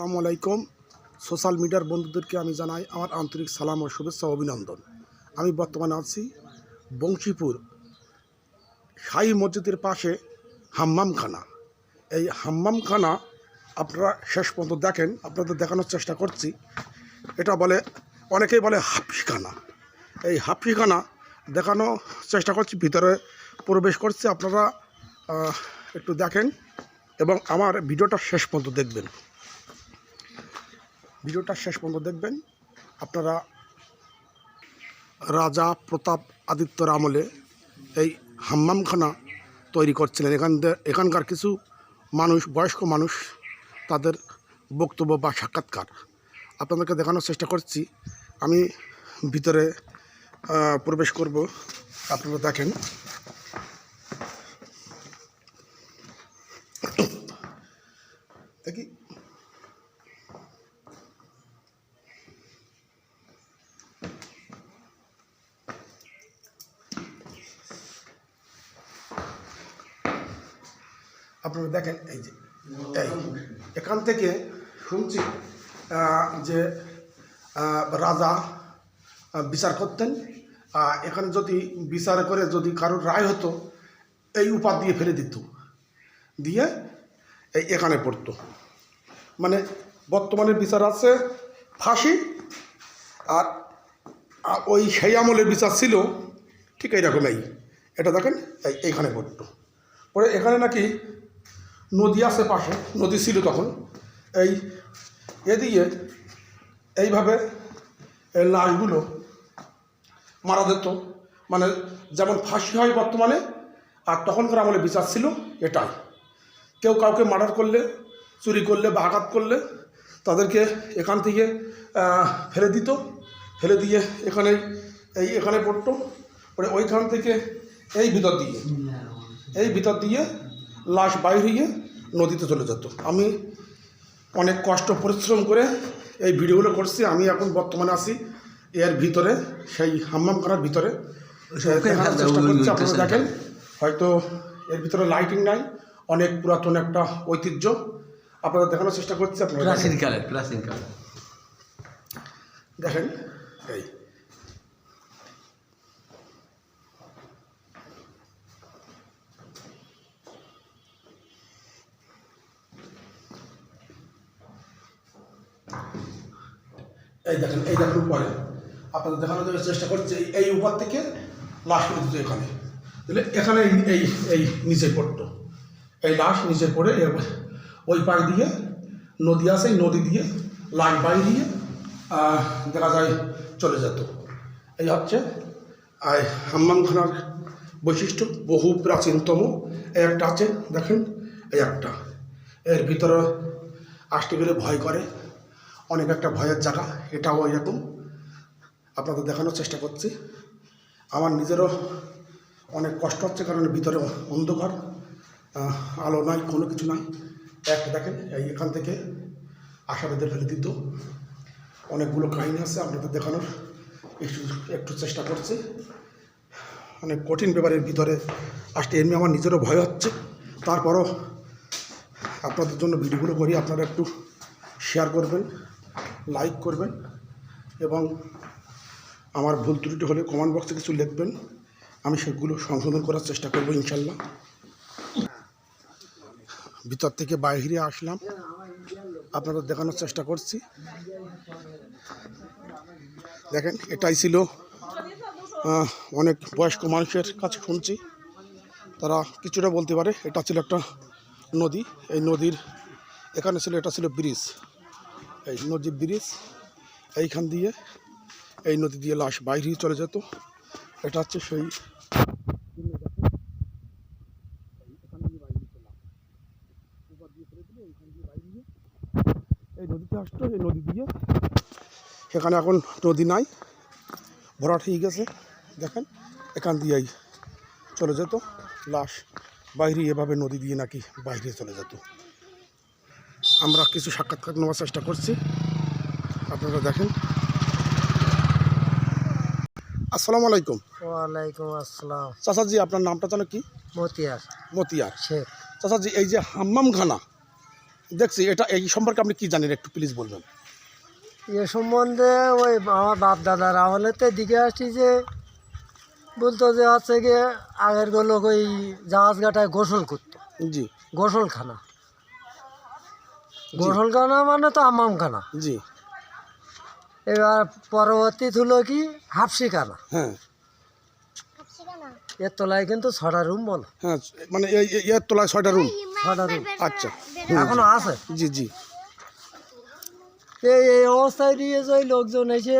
আসসালামু আলাইকুম। সোশ্যাল মিডিয়ার বন্ধুদেরকে আমি জানাই আমার আন্তরিক সালাম ও শুভেচ্ছা অভিনন্দন। আমি বর্তমানে আছি বংশীপুর শাহী মসজিদের পাশে হাম্মামখানা। এই হাম্মামখানা আপনারা শেষ পর্যন্ত দেখেন, আপনাদের দেখানোর চেষ্টা করছি। এটা বলে, অনেকেই বলে হাফিখানা। এই হাফিখানা দেখানো চেষ্টা করছি, ভিতরে প্রবেশ করছে, আপনারা একটু দেখেন এবং আমার ভিডিওটা শেষ পর্যন্ত দেখবেন। ভিডিওটা শেষ পর্যন্ত দেখবেন। আপনারা রাজা প্রতাপ আদিত্যর আমলে এই হাম্মামখানা তৈরি করছিলেন। এখান এখানকার কিছু মানুষ, বয়স্ক মানুষ, তাদের বক্তব্য বা সাক্ষাৎকার। আপনাদেরকে দেখানোর চেষ্টা করছি। আমি ভিতরে প্রবেশ করব। আপনারা দেখেন। আপনারা দেখেন, এই যে, এই, এখান থেকে শুনছি যে রাজা বিচার করতেন। এখানে যদি বিচার করে যদি কারোর রায় হতো, এই উপাদ দিয়ে ফেলে দিত। দিয়ে এই এখানে পড়তো। মানে বর্তমানে বিচার আছে ফাঁসি, আর ওই সেই আমলের বিচার ছিল, ঠিক এইরকমই। এটা দেখেন, এই, এইখানে পড়তো। পরে এখানে নাকি নদী আছে পাশে, নদী ছিল তখন। এই এদিকে এইভাবে এই লাশগুলো মারা যেত। মানে যেমন ফাঁসি হয় বর্তমানে, আর তখনকার আমলে বিচার ছিল এটাই। কেউ কাউকে মার্ডার করলে, চুরি করলে বা আঘাত করলে তাদেরকে এখান থেকে ফেলে দিত। ফেলে দিয়ে এখানে, এই এখানে পড়তো। পরে ওইখান থেকে এই ভিতর দিয়ে, এই ভিতর দিয়ে লাশ বাইর হয়ে নদীতে চলে যেত। আমি অনেক কষ্ট পরিশ্রম করে এই ভিডিওগুলো করছি। আমি এখন বর্তমানে আছি এর ভিতরে সেই হাম্মাম করার ভিতরে সে চেষ্টা করছি আপনারা দেখেন। হয়তো এর ভিতরে লাইটিং নাই অনেক পুরাতন একটা ঐতিহ্য। আপনারা দেখানোর চেষ্টা করছি আপনারা দেখেন এই। এই দেখেন এই দেখেন উপরে। আপনাদের দেখানোর জন্য চেষ্টা করছে, এই- উপর থেকে লাশ করে এখানে। তাহলে এখানে এই- এই নিচে পড়তো এই লাশ নিচে পড়ে ওই পাড় দিয়ে নদী আসে নদী দিয়ে লাশ বাড়ি দিয়ে দেখা যায় চলে যেত। এই হচ্ছে হাম্মামখানার বৈশিষ্ট্য, বহু প্রাচীনতম। এই একটা আছে, দেখেন, এই একটা। এর ভিতরে আসতে গেলে ভয় করে। অনেক একটা ভয়ের জায়গা, এটাও এরকম। আপনাদের দেখানোর চেষ্টা করছি। আমার নিজেরও অনেক কষ্ট হচ্ছে কারণ ভিতরে অন্ধকার আলো নাই, কোনো কিছু নাই। একটা দেখেন, এই এখান থেকে আশাবাদের ফেলে দিত। অনেকগুলো কাহিনী আছে আপনাদের দেখানোর। একটু একটু চেষ্টা করছি। অনেক কঠিন ব্যাপারের ভিতরে আসতে, এমনি আমার নিজেরও ভয় হচ্ছে। তারপরও আপনাদের জন্য ভিডিওগুলো করি, আপনারা একটু শেয়ার করবেন। লাইক করবেন এবং আমার ভুল ত্রুটি হলে কমেন্ট বক্সে কিছু লিখবেন। আমি সেগুলো সংশোধন করার চেষ্টা করব ইনশাল্লাহ। ভিতর থেকে বাইরে আসলাম। আপনাদের দেখানোর চেষ্টা করছি। দেখেন, এটাই ছিল অনেক বয়স্ক মানুষের কাছে শুনছি। তারা কিছুটা বলতে পারে, এটা ছিল একটা নদী। এই নদীর এখানে ছিল, এটা ছিল ব্রিজ। এই নদীর ব্রিজ, এইখান দিয়ে এই নদী দিয়ে লাশ বাইরেই চলে যেত। এটা হচ্ছে সেই এই নদীতে আসতো, এই নদী দিয়ে। সেখানে এখন নদী নাই, ভরাট হয়ে গেছে, দেখেন, এখান দিয়েই চলে যেত। লাশ বাইরে এভাবে নদী দিয়ে নাকি বাইরে চলে যেত। আমরা কিছু সাক্ষাৎকার নেওয়ার চেষ্টা করছি। আপনারা দেখেন। আসসালামু আলাইকুম। ওয়ালাইকুম আসসালাম। চাচাজি আপনার নামটা জানো কি? মতিয়ার। মতিয়ার। শেখ। চাচাজি এই যে হাম্মামখানা দেখছি এটা এই সম্পর্কে আপনি কি জানেন? একটু প্লিজ বলবেন। এ সম্বন্ধে ওই আমার বাপ দাদার আমলেতে দিকে আসছি যে বলতো যে হচ্ছে গিয়ে আগের লোক ওই জাহাজ ঘাটায় গোসল করতো। জি। গোসলখানা। গোসলখানা মানে তো আমামখানা জি। এবার পরবর্তী হলো কি? হাফসিখানা। হ্যাঁ। এর তলায় কিন্তু ছটা রুম বলো। হ্যাঁ মানে এর তলায় ছয়টা রুম। ছটা রুম। আচ্ছা। এখনও আছে? জি জি। এই এই অবস্থায় দিয়ে ওই লোকজন এসে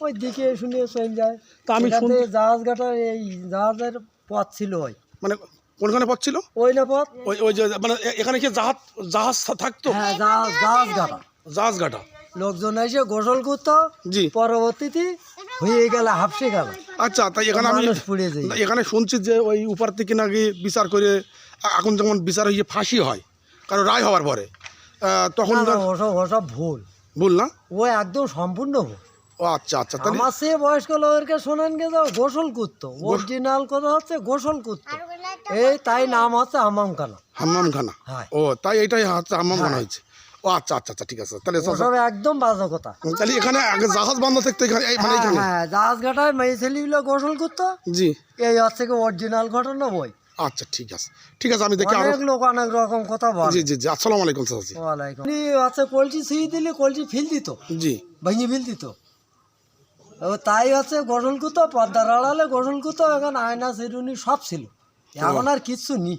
ওই দিকে শুনে চলে যায়। তা আমি জাহাজ ঘাটার এই জাহাজের পথ ছিল ওই। মানে কোনখানে পথ ছিল? ওই না পথ। ওই ওই যে মানে এখানে কি জাহাজ জাহাজ থাকতো? হ্যাঁ জাহাজ জাহাজ ঘাটা। জাহাজ ঘাটা। লোকজন এসে গোসল করতো। জি। পরবর্তীতে হয়ে গেল হাফসি গেল আচ্ছা তাই এখানে আমি এখানে শুনছি যে ওই উপর থেকে নাকি বিচার করে এখন যেমন বিচার হয়ে ফাঁসি হয় কারণ রায় হওয়ার পরে। তখন ওসব ওসব ভুল। ভুল না? ও একদম সম্পূর্ণ ভুল। ও আচ্ছা আচ্ছা তাহলে আমার সে বয়স্ক লোকেরকে শোনেন গে যাও গোসল করতো। অরিজিনাল কথা হচ্ছে গোসল করতো। এই তাই নাম হচ্ছে হ্যাঁ। ও তাই এটাই হচ্ছে হয়েছে। ও আচ্ছা আচ্ছা আচ্ছা ঠিক আছে তাহলে একদম বাজে কথা। তাহলে এখানে আগে জাহাজ বান্ধব থাকতো এখানে মানে হ্যাঁ এখানে? হ্যাঁ জাহাজ ঘাটায় মেয়ে ছেলেগুলো গোসল করতো। জি। এই হচ্ছে কি অরিজিনাল ঘটনা বই। আচ্ছা ঠিক আছে। ঠিক আছে আমি দেখি আরও অনেক লোক অনেক রকম কথা বলে। জি জি জি আসসালামু আলাইকুম চাচাজি ওয়ালাইকুম। উনি হচ্ছে কলসি ছুঁয়ে দিলে কলসি ফিল দিত। জি। ভেঙে ফিল দিত। ও তাই হচ্ছে গোসল করতো পর্দার আড়ালে গোসল করতো এখন আয়না সেরুনি সব ছিল। এখন আর কিচ্ছু নেই।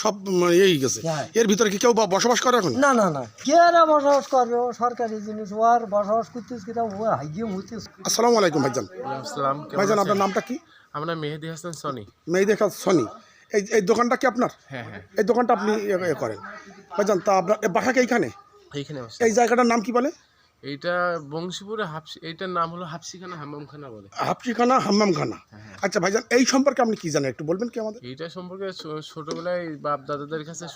সব মানে এই গেছে। হ্যাঁ। এর ভিতরে কি কেউ বসবাস করে এখন? না না না। কে আর বসবাস করবে? ও সরকারি জিনিস ও আর বসবাস করতেছ ও হাইয়ে আসসালামু আলাইকুম ভাইজান। আসসালাম ভাইজান আপনার নামটা কি? আমরা মেহেদি হাসান সনি। মেয়ে দেখা সনি। এই এই দোকানটা কি আপনার? হ্যাঁ হ্যাঁ। এই দোকানটা আপনি করেন। ভাইজান তা আপনার এ বাসা কি এইখানে? এইখানে এই জায়গাটার নাম কি বলে? এইটা বংশীপুরে হাফসি এইটার নাম হলো হাফসিখানা হাম্মামখানা বলে। হাফসিখানা হাম্মামখানা। আচ্ছা ভাইজান এই সম্পর্কে আপনি কি জানেন? একটু বলবেন কি আমাদের? এইটা সম্পর্কে ছোটবেলায় বাপ দাদাদের কাছে